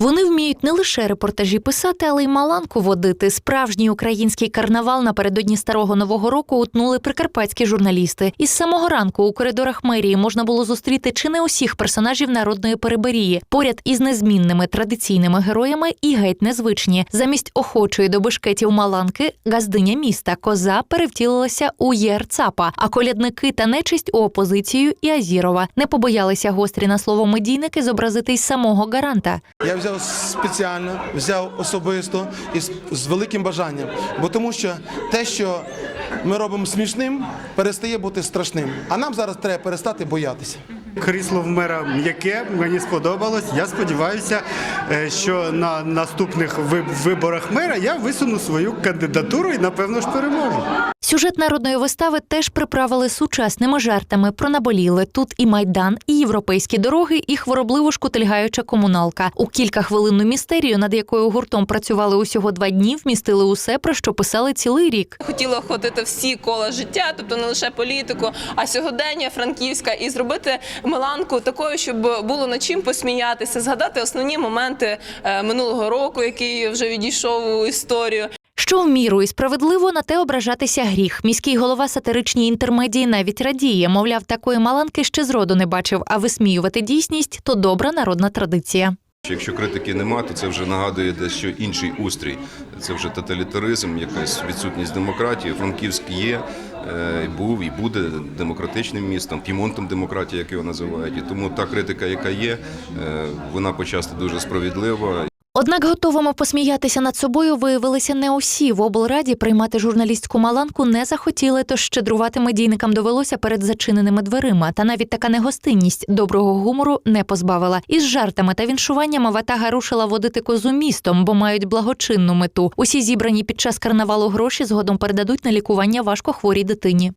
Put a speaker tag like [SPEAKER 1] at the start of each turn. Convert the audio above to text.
[SPEAKER 1] Вони вміють не лише репортажі писати, але й маланку водити. Справжній український карнавал напередодні старого нового року утнули прикарпатські журналісти. Із самого ранку у коридорах мерії можна було зустріти чи не усіх персонажів народної переберії, поряд із незмінними традиційними героями і геть незвичні. Замість охочої до бешкетів маланки газдиня міста коза перевтілилася у єрцапа, а колядники та нечисть у опозицію і Азірова не побоялися гострі на слово медійники зобразити й самого гаранта.
[SPEAKER 2] Я взяв спеціально, взяв особисто і з, великим бажанням. Бо тому що те, що ми робимо смішним, перестає бути страшним. А нам зараз треба перестати боятися.
[SPEAKER 3] Крісло в мера м'яке, мені сподобалось. Я сподіваюся, е, що на наступних виборах мера я висуну свою кандидатуру і напевно ж переможу.
[SPEAKER 1] Сюжет народної вистави теж приправили сучасними жартами. Про наболіли тут і майдан, і європейські дороги, і хворобливо шкутильгаюча комуналка. У кілька хвилинну містерію, над якою гуртом працювали усього два дні, вмістили усе, про що писали цілий рік.
[SPEAKER 4] Хотіла охопити всі кола життя, тобто не лише політику, а сьогодення Франківська, і зробити Миланку такою, щоб було над чим посміятися, згадати основні моменти е, минулого року, який вже відійшов у історію.
[SPEAKER 1] Що в міру і справедливо на те ображатися гріх. Міський голова сатиричній інтермедії навіть радіє. Мовляв, такої маланки ще зроду не бачив. А висміювати дійсність то добра народна традиція.
[SPEAKER 5] Якщо критики нема, то це вже нагадує дещо інший устрій. Це вже тоталітаризм, якась відсутність демократії. Франківськ є, е, був і буде демократичним містом, пімонтом демократії, як його називають. І тому та критика, яка є, е, вона почасти дуже справедлива.
[SPEAKER 1] Однак готовими посміятися над собою виявилися не усі. В облраді приймати журналістську маланку не захотіли, тож щедрувати медійникам довелося перед зачиненими дверима. Та навіть така негостинність доброго гумору не позбавила. Із жартами та віншуваннями ватага рушила водити козу містом, бо мають благочинну мету. Усі зібрані під час карнавалу гроші згодом передадуть на лікування важкохворій дитині.